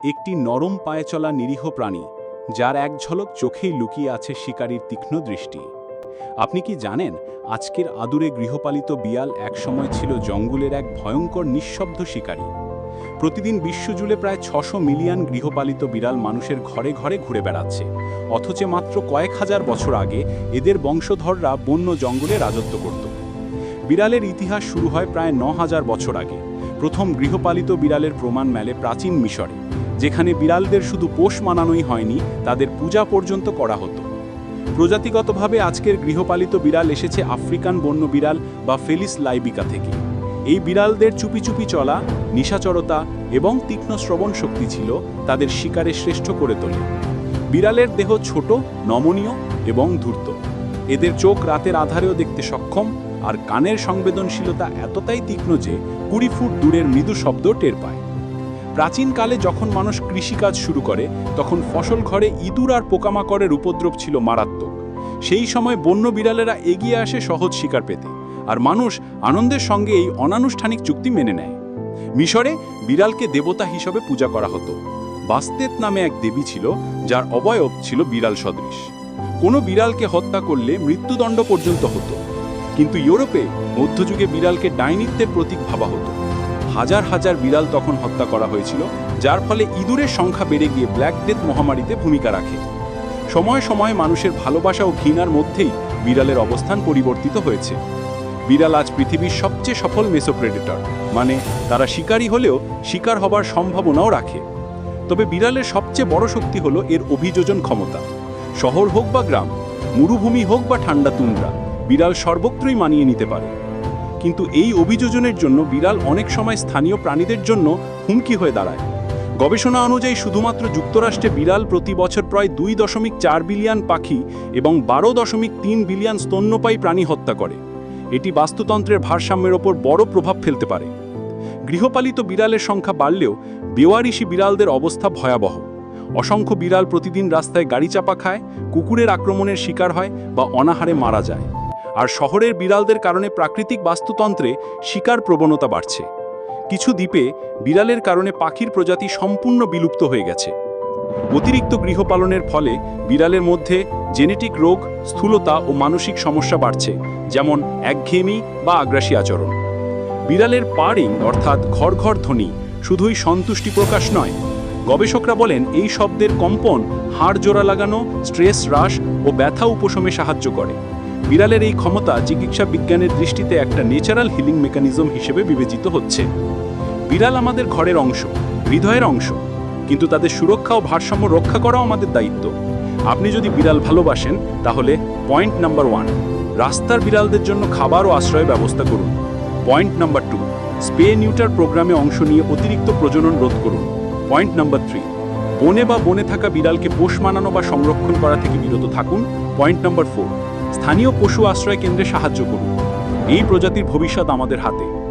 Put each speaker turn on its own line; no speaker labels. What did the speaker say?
একটি নরম পায়ে চলা নিরীহ প্রাণী, যার এক ঝলক চোখেই লুকিয়ে আছে শিকারীর তীক্ষ্ণ দৃষ্টি। আপনি কি জানেন, আজকের আদুরে গৃহপালিত বিয়াল একসময় ছিল জঙ্গলের এক ভয়ঙ্কর নিঃশব্দ শিকারী। প্রতিদিন বিশ্বজুড়ে প্রায় ছশো মিলিয়ন গৃহপালিত বিড়াল মানুষের ঘরে ঘরে ঘুরে বেড়াচ্ছে, অথচ মাত্র কয়েক হাজার বছর আগে এদের বংশধররা বন্য জঙ্গলে রাজত্ব করত। বিড়ালের ইতিহাস শুরু হয় প্রায় ন হাজার বছর আগে। প্রথম গৃহপালিত বিড়ালের প্রমাণ মেলে প্রাচীন মিশরে। যেখানে বিড়ালদের শুধু পোষ মানানোই হয়নি, তাদের পূজা পর্যন্ত করা হতো। প্রজাতিগতভাবে আজকের গৃহপালিত বিড়াল এসেছে আফ্রিকান বন্য বিড়াল বা ফেলিস লাইবিকা থেকে। এই বিড়ালদের চুপি চুপি চলা, নিশাচরতা এবং তীক্ষ্ণ শ্রবণ শক্তি ছিল তাদের শিকারে শ্রেষ্ঠ করে তোলে। বিড়ালের দেহ ছোট, নমনীয় এবং ধূর্ত। এদের চোখ রাতের আধারেও দেখতে সক্ষম আর কানের সংবেদনশীলতা এতটাই তীক্ষ্ণ যে কুড়ি ফুট দূরের মৃদু শব্দ টের পায়। প্রাচীনকালে যখন মানুষ কৃষিকাজ শুরু করে, তখন ফসল ঘরে ইঁদুর আর পোকামাকড়ের উপদ্রব ছিল মারাত্মক। সেই সময় বন্য বিড়ালেরা এগিয়ে আসে সহজ শিকার পেতে, আর মানুষ আনন্দের সঙ্গে এই অনানুষ্ঠানিক চুক্তি মেনে নেয়। মিশরে বিড়ালকে দেবতা হিসেবে পূজা করা হতো। বাস্তেত নামে এক দেবী ছিল, যার অবয়ব ছিল বিড়াল সদৃশ। কোনো বিড়ালকে হত্যা করলে মৃত্যুদণ্ড পর্যন্ত হতো। কিন্তু ইউরোপে মধ্যযুগে বিড়ালকে ডাইনিত্বের প্রতীক ভাবা হতো। হাজার হাজার বিড়াল তখন হত্যা করা হয়েছিল, যার ফলে ইঁদুরের সংখ্যা বেড়ে গিয়ে ব্ল্যাক ডেথ মহামারীতে ভূমিকা রাখে। সময় সময় মানুষের ভালোবাসা ও ঘৃণার মধ্যেই বিড়ালের অবস্থান পরিবর্তিত হয়েছে। বিড়াল আজ পৃথিবীর সবচেয়ে সফল মেসোপ্রেডেটর মানে তারা শিকারী হলেও শিকার হবার সম্ভাবনাও রাখে। তবে বিড়ালের সবচেয়ে বড় শক্তি হলো এর অভিযোজন ক্ষমতা। শহর হোক বা গ্রাম, মরুভূমি হোক বা ঠান্ডা তুন্দ্রা বিড়াল সর্বত্রই মানিয়ে নিতে পারে। কিন্তু এই অভিযোজনের জন্য বিড়াল অনেক সময় স্থানীয় প্রাণীদের জন্য হুমকি হয়ে দাঁড়ায়। গবেষণা অনুযায়ী শুধুমাত্র যুক্তরাষ্ট্রে বিড়াল প্রতি বছর প্রায় দুই দশমিক চার বিলিয়ন পাখি এবং বারো দশমিক তিন বিলিয়ন স্তন্যপায়ী প্রাণী হত্যা করে। এটি বাস্তুতন্ত্রের ভারসাম্যের ওপর বড় প্রভাব ফেলতে পারে। গৃহপালিত বিড়ালের সংখ্যা বাড়লেও বেওয়ারিশি বিড়ালদের অবস্থা ভয়াবহ। অসংখ্য বিড়াল প্রতিদিন রাস্তায় গাড়ি চাপা খায়, কুকুরের আক্রমণের শিকার হয় বা অনাহারে মারা যায়। আর শহরের বিড়ালদের কারণে প্রাকৃতিক বাস্তুতন্ত্রে শিকার প্রবণতা বাড়ছে। কিছু দ্বীপে বিড়ালের কারণে পাখির প্রজাতি সম্পূর্ণ বিলুপ্ত হয়ে গেছে। অতিরিক্ত গৃহপালনের ফলে বিড়ালের মধ্যে জেনেটিক রোগ, স্থূলতা ও মানসিক সমস্যা বাড়ছে, যেমন একঘেয়েমি বা আগ্রাসী আচরণ। বিড়ালের পারিং অর্থাৎ ঘর ঘর ধ্বনি, শুধুই সন্তুষ্টি প্রকাশ নয়। গবেষকরা বলেন এই শব্দের কম্পন হাড় জোড়া লাগানো, স্ট্রেস হ্রাস ও ব্যথা উপশমে সাহায্য করে। বিড়ালের এই ক্ষমতা চিকিৎসা বিজ্ঞানের দৃষ্টিতে একটা ন্যাচারাল হিলিং মেকানিজম হিসেবে বিবেচিত হচ্ছে। বিড়াল আমাদের ঘরের অংশ, হৃদয়ের অংশ, কিন্তু তাদের সুরক্ষা ও ভারসাম্য রক্ষা করাও আমাদের দায়িত্ব। আপনি যদি বিড়াল ভালোবাসেন, তাহলে পয়েন্ট নাম্বার ওয়ান রাস্তার বিড়ালদের জন্য খাবার ও আশ্রয়ের ব্যবস্থা করুন। Point number two spay neuter প্রোগ্রামে অংশ নিয়ে অতিরিক্ত প্রজনন রোধ করুন। পয়েন্ট নাম্বার থ্রি বনে বা বনে থাকা বিড়ালকে পোষ মানানো বা সংরক্ষণ করা থেকে বিরত থাকুন। পয়েন্ট নাম্বার ফোর স্থানীয় পশু আশ্রয় কেন্দ্রে সাহায্য করুন। এই প্রজাতির ভবিষ্যৎ আমাদের হাতে।